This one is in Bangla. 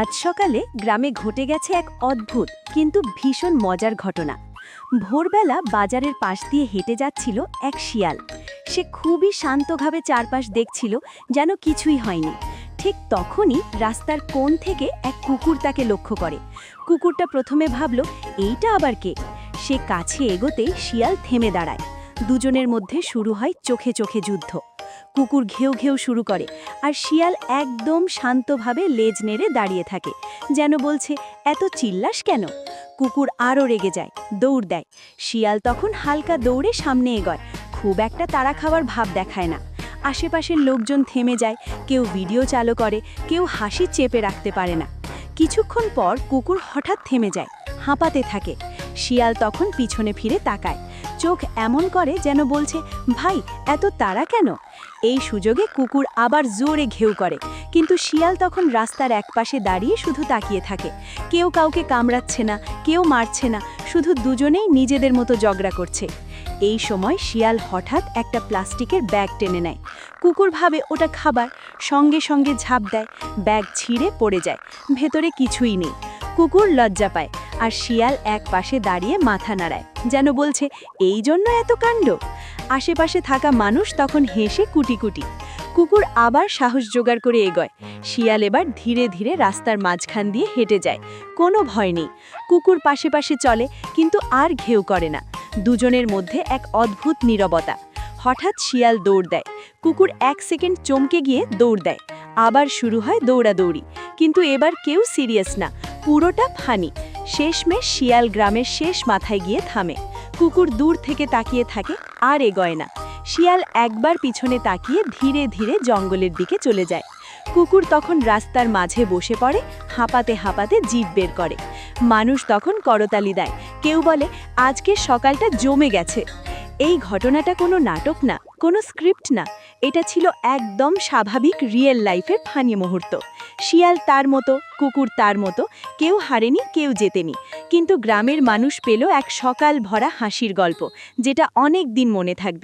আজ সকালে গ্রামে ঘটে গেছে এক অদ্ভুত, কিন্তু ভীষণ মজার ঘটনা। ভোরবেলা বাজারের পাশ দিয়ে হেঁটে যাচ্ছিল এক শিয়াল। সে খুবই শান্তভাবে চারপাশ দেখছিল, যেন কিছুই হয়নি। ঠিক তখনই রাস্তার কোণ থেকে এক কুকুর তাকে লক্ষ্য করে। কুকুরটা প্রথমে ভাবল, এইটা আবার কে? সে কাছে এগোতে শিয়াল থেমে দাঁড়ায়। দুজনের মধ্যে শুরু হয় চোখে চোখে যুদ্ধ। কুকুর ঘেউ ঘেউ শুরু করে আর শিয়াল একদম শান্তভাবে লেজ নেড়ে দাঁড়িয়ে থাকে, যেন বলছে, এত চিল্লাস কেন? কুকুর আরও রেগে যায়, দৌড় দেয়। শিয়াল তখন হালকা দৌড়ে সামনে এগোয়, খুব একটা তাড়া খাওয়ার ভাব দেখায় না। আশেপাশের লোকজন থেমে যায়, কেউ ভিডিও চালু করে, কেউ হাসি চেপে রাখতে পারে না। কিছুক্ষণ পর কুকুর হঠাৎ থেমে যায়, হাঁপাতে থাকে। শিয়াল তখন পিছনে ফিরে তাকায় চোখ এমন করে যেন বলছে, ভাই, এত তাড়া কেন? এই সুযোগে কুকুর আবার জোরে ঘেউ করে। কিন্তু শিয়াল তখন রাস্তার একপাশে দাঁড়িয়ে শুধু তাকিয়ে থাকে। কেউ কাউকে কামড়াচ্ছে না, কেউ মারছে না, শুধু দুজনেই নিজেদের মতো ঝগড়া করছে। এই সময় শিয়াল হঠাৎ একটা প্লাস্টিকের ব্যাগ টেনে নেয়। কুকুর ভাবে, ওটা খাবার। সঙ্গে সঙ্গে ঝাঁপ দেয়। ব্যাগ ছিঁড়ে পড়ে যায়। ভেতরে কিছুই নেই। কুকুর লজ্জা পায়। আর শিয়াল এক পাশে দাঁড়িয়ে মাথা নাড়ায়, যেন বলছে, এই জন্য এত কাণ্ড? আশেপাশে থাকা মানুষ তখন হেসে কুটি কুটি কুকুর আবার সাহস জোগাড় করে এগোয়। শিয়াল এবার ধীরে ধীরে রাস্তার মাঝখান দিয়ে হেঁটে যায়। কোনো ভয় নেই। কুকুর পাশে পাশে চলে, কিন্তু আর ঘেউ করে না। দুজনের মধ্যে এক অদ্ভুত নীরবতা। হঠাৎ শিয়াল দৌড় দেয়। কুকুর এক সেকেন্ড চমকে গিয়ে দৌড় দেয়। আবার শুরু হয় দৌড়াদৌড়ি। কিন্তু এবার কেউ সিরিয়াস না। পুরোটা ফানি। শেষমেশ শিয়াল গ্রামের শেষ মাথায় গিয়ে থামে। কুকুর দূর থেকে তাকিয়ে থাকে আর এগোয় না। শিয়াল একবার পিছনে তাকিয়ে ধীরে ধীরে জঙ্গলের দিকে চলে যায়। কুকুর তখন রাস্তার মাঝে বসে পড়ে, হাঁপাতে হাঁপাতে জিভ বের করে। মানুষ তখন করতালি দেয়। কেউ বলে আজকে সকালটা জমে গেছে। এই ঘটনাটা কোনো নাটক না, কোনো স্ক্রিপ্ট না। এটা ছিল একদম স্বাভাবিক রিয়েল লাইফের ফানি মুহূর্ত। শিয়াল তার মতো, কুকুর তার মতো, কেউ হারেনি, কেউ জেতেনি। কিন্তু গ্রামের মানুষ পেল এক সকাল ভরা হাসির গল্প, যেটা অনেক দিন মনে থাকবে।